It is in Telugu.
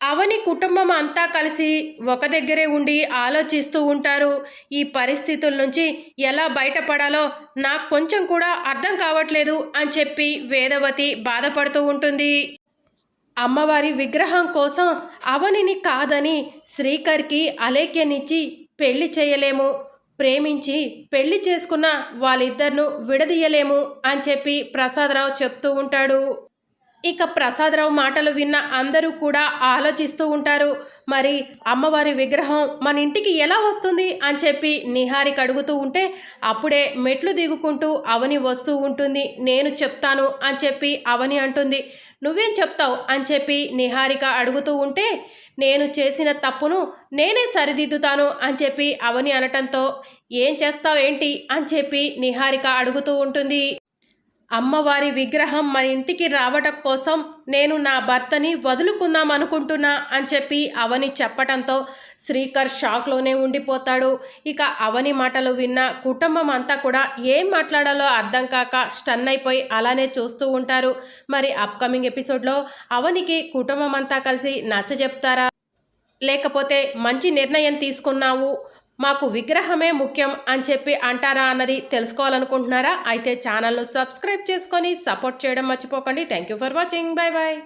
అవని కుటుంబం అంతా కలిసి ఒక దగ్గరే ఉండి ఆలోచిస్తూ ఉంటారు. ఈ పరిస్థితుల నుంచి ఎలా బయటపడాలో నాకు కొంచెం కూడా అర్థం కావట్లేదు అని చెప్పి వేదవతి బాధపడుతూ ఉంటుంది. అమ్మవారి విగ్రహం కోసం అవనిని కాదని శ్రీకర్కి అలేఖ్యనిచ్చి పెళ్ళి చేయలేము. ప్రేమించి పెళ్ళి చేసుకున్న వాళ్ళిద్దరిను విడదీయలేము అని చెప్పి ప్రసాదరావు చెప్తూ ఉంటాడు. ఇక ప్రసాదరావు మాటలు విన్న అందరూ కూడా ఆలోచిస్తూ ఉంటారు. మరి అమ్మవారి విగ్రహం మన ఇంటికి ఎలా వస్తుంది అని చెప్పి నిహారిక అడుగుతూ ఉంటే అప్పుడే మెట్లు దిగుకుంటూ అవని వస్తూ ఉంటుంది. నేను చెప్తాను అని చెప్పి అవని అంటుంది. నువ్వేం చెప్తావు అని చెప్పి నిహారిక అడుగుతూ ఉంటే నేను చేసిన తప్పును నేనే సరిదిద్దుతాను అని చెప్పి అవని అనటంతో ఏం చేస్తావు ఏంటి అని చెప్పి నిహారిక అడుగుతూ ఉంటుంది. అమ్మవారి విగ్రహం మన ఇంటికి రావడం కోసం నేను నా భర్తని వదులుకుందాం అనుకుంటున్నా అని చెప్పి అవని చెప్పటంతో శ్రీకర్ షాక్లోనే ఉండిపోతాడు. ఇక అవని మాటలు విన్న కుటుంబం అంతా కూడా ఏం మాట్లాడాలో అర్థం కాక స్టన్ అయిపోయి అలానే చూస్తూ ఉంటారు. మరి అప్కమింగ్ ఎపిసోడ్లో అవనికి కుటుంబం అంతా కలిసి నచ్చ చెప్తారా లేకపోతే మంచి నిర్ణయం తీసుకున్నావు? మాకు విగ్రహమే ముఖ్యం అని చెప్పి అంటారా అన్నది తెలుసుకోవాలనుకుంటున్నారా? అయితే ఛానల్ను సబ్స్క్రైబ్ చేసుకొని సపోర్ట్ చేయడం మర్చిపోకండి. Thank you for watching. Bye bye